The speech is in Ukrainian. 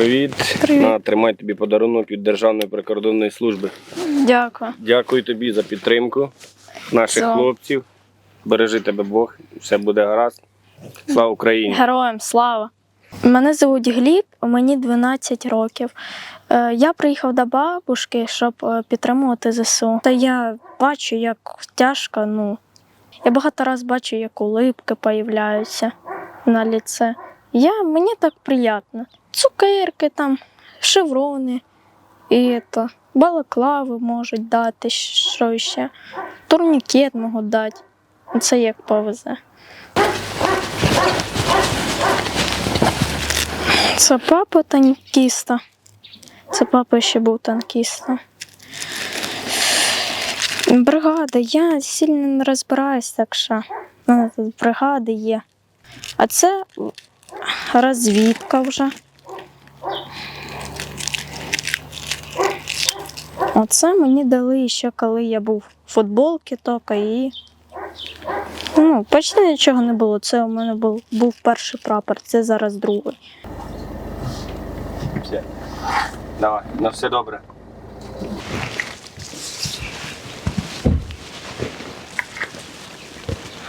Привіт. Привіт. На, тримай тобі подарунок від Державної прикордонної служби. Дякую. Дякую тобі за підтримку наших Все. хлопців. Бережи тебе Бог, все буде гаразд. Слава Україні! Героям слава! Мене звуть Гліб, мені 12 років. Е, Я приїхав до бабушки, щоб е, підтримувати ЗСУ. Та я бачу, як тяжко. Ну, я багато разів бачу, як улипки появляються на ліце. Я, мені так приємно. Цукерки там, шеврони, і то, балаклави можуть дати, що ще. Турнікет можуть дати. Це як повезе. Це папа танкіста. Це папа ще був танкістом. Бригада, я сильно не розбираюсь, так що тут бригади є. А це розвідка вже. Оце мені дали ще коли я був в футболці тільки і. Ну, почти нічого не було. Це у мене був, був перший прапор, це зараз другий. Все. Давай, на все добре.